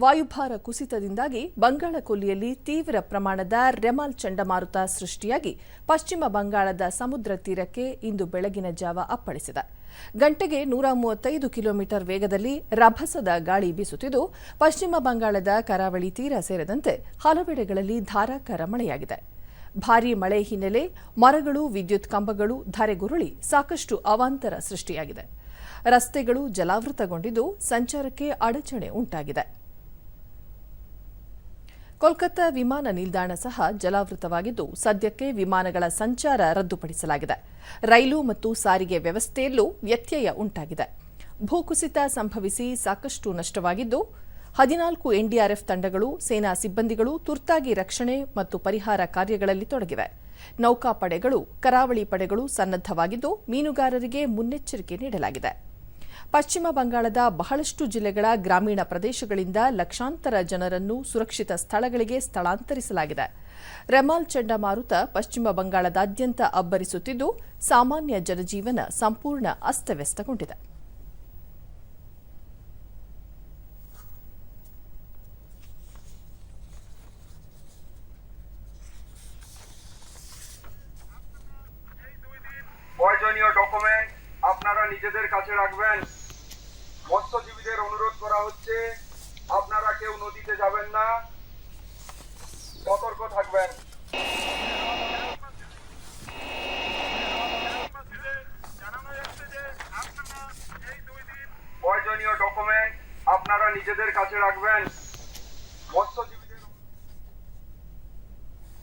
ವಾಯುಭಾರ ಕುಸಿತದಿಂದಾಗಿ ಬಂಗಾಳ ಕೊಲ್ಲಿಯಲ್ಲಿ ತೀವ್ರ ಪ್ರಮಾಣದ ರೆಮಾಲ್ ಚಂಡಮಾರುತ ಸೃಷ್ಟಿಯಾಗಿ ಪಶ್ಚಿಮ ಬಂಗಾಳದ ಸಮುದ್ರ ತೀರಕ್ಕೆ ಇಂದು ಬೆಳಗಿನ ಜಾವ ಅಪ್ಪಳಿಸಿದೆ. ಗಂಟೆಗೆ ನೂರ ಮೂವತ್ತೈದು ಕಿಲೋಮೀಟರ್ ವೇಗದಲ್ಲಿ ರಭಸದ ಗಾಳಿ ಬೀಸುತ್ತಿದ್ದು, ಪಶ್ಚಿಮ ಬಂಗಾಳದ ಕರಾವಳಿ ತೀರ ಸೇರಿದಂತೆ ಹಲವೆಡೆಗಳಲ್ಲಿ ಧಾರಾಕಾರ ಮಳೆಯಾಗಿದೆ. ಭಾರೀ ಮಳೆ ಹಿನ್ನೆಲೆ ಮರಗಳು, ವಿದ್ಯುತ್ ಕಂಬಗಳು, ಧರೆಗುರುಳಿ ಸಾಕಷ್ಟು ಅವಾಂತರ ಸೃಷ್ಟಿಯಾಗಿದೆ. ರಸ್ತೆಗಳು ಜಲಾವೃತಗೊಂಡಿದ್ದು, ಸಂಚಾರಕ್ಕೆ ಅಡಚಣೆ ಉಂಟಾಗಿದೆ. ಕೋಲ್ಕತ್ತಾ ವಿಮಾನ ನಿಲ್ದಾಣ ಸಹ ಜಲಾವೃತವಾಗಿದ್ದು, ಸದ್ಯಕ್ಕೆ ವಿಮಾನಗಳ ಸಂಚಾರ ರದ್ದುಪಡಿಸಲಾಗಿದೆ. ರೈಲು ಮತ್ತು ಸಾರಿಗೆ ವ್ಯವಸ್ಥೆಯಲ್ಲೂ ವ್ಯತ್ಯಯ ಉಂಟಾಗಿದೆ. ಭೂಕುಸಿತ ಸಂಭವಿಸಿ ಸಾಕಷ್ಟು ನಷ್ಟವಾಗಿದ್ದು, ಹದಿನಾಲ್ಕು ಎನ್ಡಿಆರ್ಎಫ್ ತಂಡಗಳು, ಸೇನಾ ಸಿಬ್ಬಂದಿಗಳು ತುರ್ತಾಗಿ ರಕ್ಷಣೆ ಮತ್ತು ಪರಿಹಾರ ಕಾರ್ಯಗಳಲ್ಲಿ ತೊಡಗಿವೆ. ನೌಕಾಪಡೆಗಳು, ಕರಾವಳಿ ಪಡೆಗಳು ಸನ್ನದ್ದವಾಗಿದ್ದು ಮೀನುಗಾರರಿಗೆ ಮುನ್ನೆಚ್ಚರಿಕೆ ನೀಡಲಾಗಿದೆ. ಪಶ್ಚಿಮ ಬಂಗಾಳದ ಬಹಳಷ್ಟು ಜಿಲ್ಲೆಗಳ ಗ್ರಾಮೀಣ ಪ್ರದೇಶಗಳಿಂದ ಲಕ್ಷಾಂತರ ಜನರನ್ನು ಸುರಕ್ಷಿತ ಸ್ಥಳಗಳಿಗೆ ಸ್ಥಳಾಂತರಿಸಲಾಗಿದೆ ರೆಮಾಲ್ ಚಂಡಮಾರುತ ಪಶ್ಚಿಮ ಬಂಗಾಳದಾದ್ಯಂತ ಅಬ್ಬರಿಸುತ್ತಿದ್ದು ಸಾಮಾನ್ಯ ಜನಜೀವನ ಸಂಪೂರ್ಣ ಅಸ್ತವ್ಯಸ್ತಗೊಂಡಿದೆ প্রয়োজনীয় ডকুমেন্ট আপনারা নিজেদের কাছে রাখবেন মৎস্যজীবীদের অনুরোধ করা হচ্ছে, আপনারা কেউ নদীতে যাবেন না, সতর্ক থাকবেন। প্রয়োজনীয় ডকুমেন্ট আপনারা নিজেদের কাছে রাখবেন।